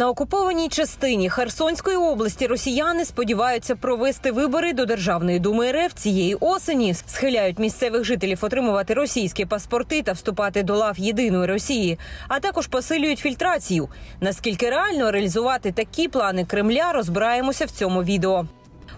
На окупованій частині Херсонської області росіяни сподіваються провести вибори до Державної думи РФ цієї осені. Схиляють місцевих жителів отримувати російські паспорти та вступати до лав єдиної Росії, а також посилюють фільтрацію. Наскільки реально реалізувати такі плани Кремля, розбираємося в цьому відео.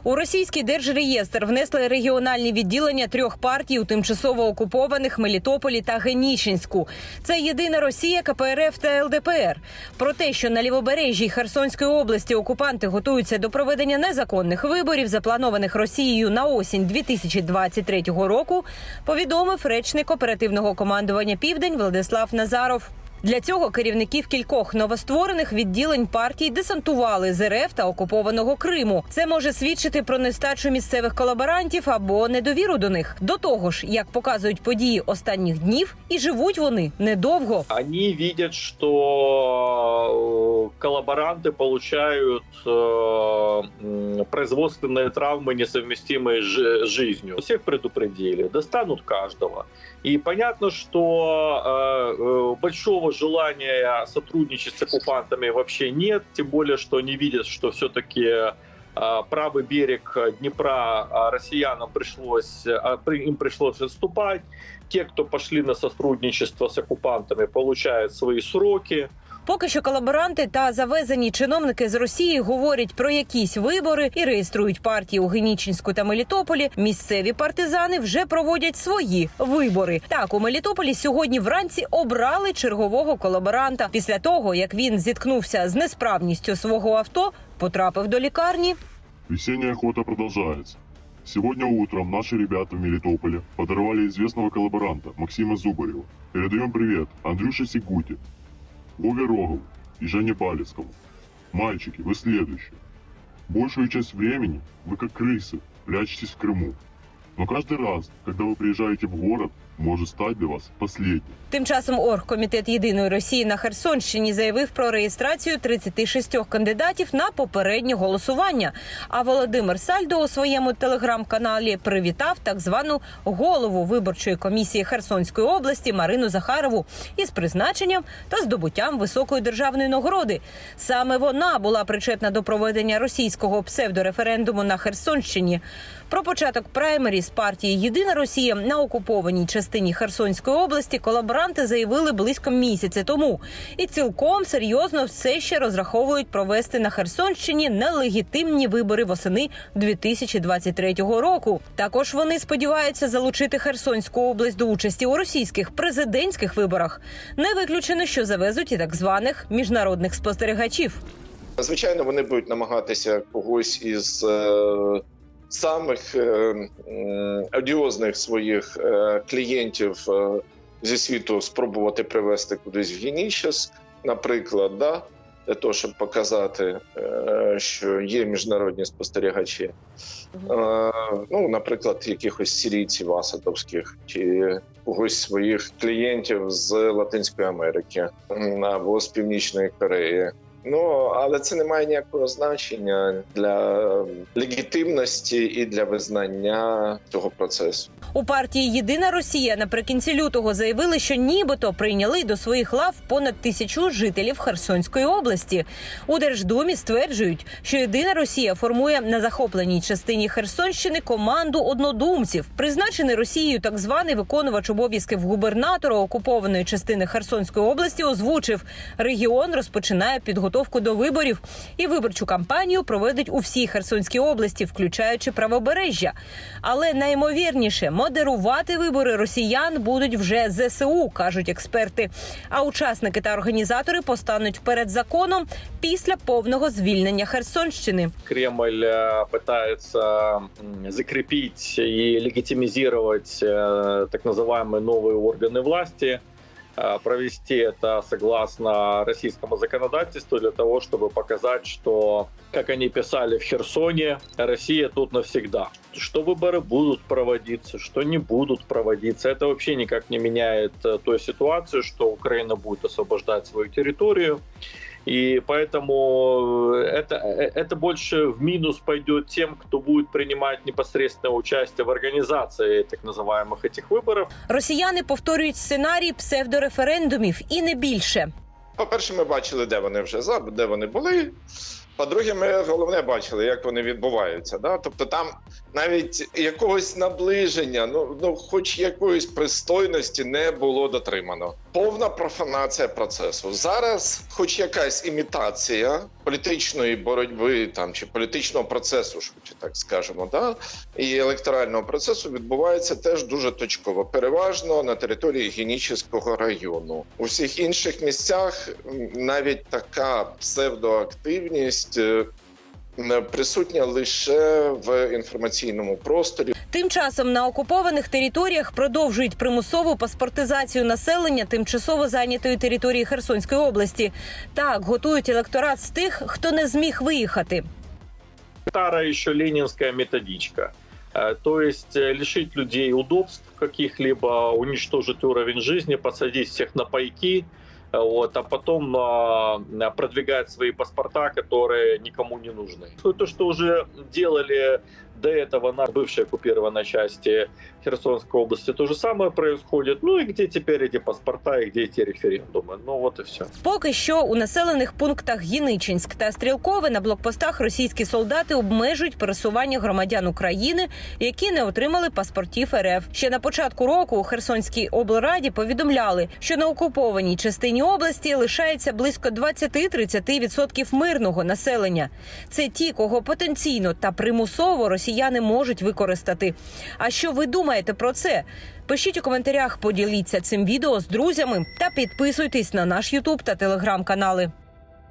У російський держреєстр внесли регіональні відділення трьох партій у тимчасово окупованих Мелітополі та Генічинську. Це єдина Росія, КПРФ та ЛДПР. Про те, що на лівобережжі Херсонської області окупанти готуються до проведення незаконних виборів, запланованих Росією на осінь 2023 року, повідомив речник оперативного командування Південь Владислав Назаров. Для цього керівників кількох новостворених відділень партій десантували з РФ та окупованого Криму. Це може свідчити про нестачу місцевих колаборантів або недовіру до них. До того ж, як показують події останніх днів, і живуть вони недовго. Они видят, что э, коллаборанты получают э, м, производственные травмы, несовместимые с жи- с жизнью. Всех предупредили, достанут каждого. И понятно, что э, э, большого желания сотрудничать с оккупантами вообще нет, тем более, что они видят, что все-таки правый берег Днепра а, россиянам пришлось, а, при- им пришлось отступать. Те, кто пошли на сотрудничество с оккупантами, получают свои сроки. Поки що колаборанти та завезені чиновники з Росії говорять про якісь вибори і реєструють партії у Генічинську та Мелітополі. Місцеві партизани вже проводять свої вибори. Так у Мелітополі сьогодні вранці обрали чергового колаборанта після того, як він зіткнувся з несправністю свого авто, потрапив до лікарні. Весенняя охота продолжается. Сегодня утром наши ребята в Мелитополе подорвали известного коллаборанта Максима Зубарева. Передаем привет Андрюше Сигуте, Вове Рогову и Жене Балецкому. Мальчики, вы следующие. Большую часть времени вы как крысы прячетесь в Крыму. Но каждый раз, когда вы приезжаете в город, может стать для вас последним. Тим часом оргкомітет єдиної Росії на Херсонщині заявив про реєстрацію 36 кандидатів на попереднє голосування. А Володимир Сальдо у своєму телеграм-каналі привітав так звану голову виборчої комісії Херсонської області Марину Захарову із призначенням та здобуттям високої державної нагороди. Саме вона була причетна до проведення російського псевдореферендуму на Херсонщині. Про початок праймері з партії Єдина Росія на окупованій частині Херсонської області колаборанти заявили близько місяця тому, і цілком серйозно все ще розраховують провести на Херсонщині нелегітимні вибори восени 2023 року. Також вони сподіваються залучити Херсонську область до участі у російських президентських виборах. Не виключено, що завезуть і так званих міжнародних спостерігачів. Звичайно, вони будуть намагатися когось із е, самих е, одіозних своїх е, клієнтів е, зі світу спробувати привести кудись в Генічес, наприклад, да, для того, щоб показати, що є міжнародні спостерігачі. Ну, наприклад, якихось сирійців асадовських чи когось своїх клієнтів з Латинської Америки або з Північної Кореї. Ну але це не має ніякого значення для легітимності і для визнання цього процесу. У партії Єдина Росія наприкінці лютого заявили, що нібито прийняли до своїх лав понад тисячу жителів Херсонської області. У Держдумі стверджують, що Єдина Росія формує на захопленій частині Херсонщини команду однодумців. Призначений Росією так званий виконувач обов'язків губернатора окупованої частини Херсонської області озвучив, регіон розпочинає підготовку до виборів і виборчу кампанію проведуть у всій Херсонській області, включаючи правобережжя. Але найімовірніше модерувати вибори росіян будуть вже ЗСУ, кажуть експерти. А учасники та організатори постануть перед законом після повного звільнення Херсонщини. Кремль э, пытается м, закрепить и легитимизировать э, так называемые новые органы власти, э, Провести это согласно российскому законодательству для того, чтобы показать, что, как они писали в Херсоне, Россия тут навсегда. Что выборы будут проводиться, что не будут проводиться, это вообще никак не меняет э, той ситуации, что Украина будет освобождать свою территорию. И поэтому это, это больше в минус пойдет тем, кто будет принимать непосредственное участие в организации так называемых этих выборов. Росіяни повторюють сценарій псевдореферендумів і не більше. По-перше, ми бачили, де вони вже за, де вони були. По-друге, ми головне бачили, як вони відбуваються. Да? Тобто там навіть якогось наближення, ну, ну хоч якоїсь пристойності не було дотримано. Повна профанація процесу. Зараз, хоч якась імітація політичної боротьби там чи політичного процесу, швидше так скажемо, да? і електорального процесу відбувається теж дуже точково, переважно на території Генічеського району. У всіх інших місцях навіть така псевдоактивність е, присутня лише в інформаційному просторі. Тим часом на окупованих територіях продовжують примусову паспортизацію населення тимчасово зайнятої території Херсонської області. Так готують електорат з тих, хто не зміг виїхати. Старая еще ленинская методичка. Э, То есть э, лишить людей удобств каких-либо, уничтожить уровень жизни, посадить всех на пайки, э, вот, а потом а, продвигать свои паспорта, которые никому не нужны. То, что уже делали до этого на бывшей оккупированной части Херсонской области, то же самое происходит. Ну и где теперь эти паспорта и где эти референдумы? Ну вот и все. Поки що у населених пунктах Гіничинськ та Стрілкове на блокпостах російські солдати обмежують пересування громадян України, які не отримали паспортів РФ. Ще на початку року у Херсонській облраді повідомляли, що на окупованій частині області лишається близько 20-30% мирного населення. Це ті, кого потенційно та примусово росіяни можуть використати. А що ви думаєте про це? Пишіть у коментарях, поділіться цим відео з друзями та підписуйтесь на наш Ютуб та телеграм канали.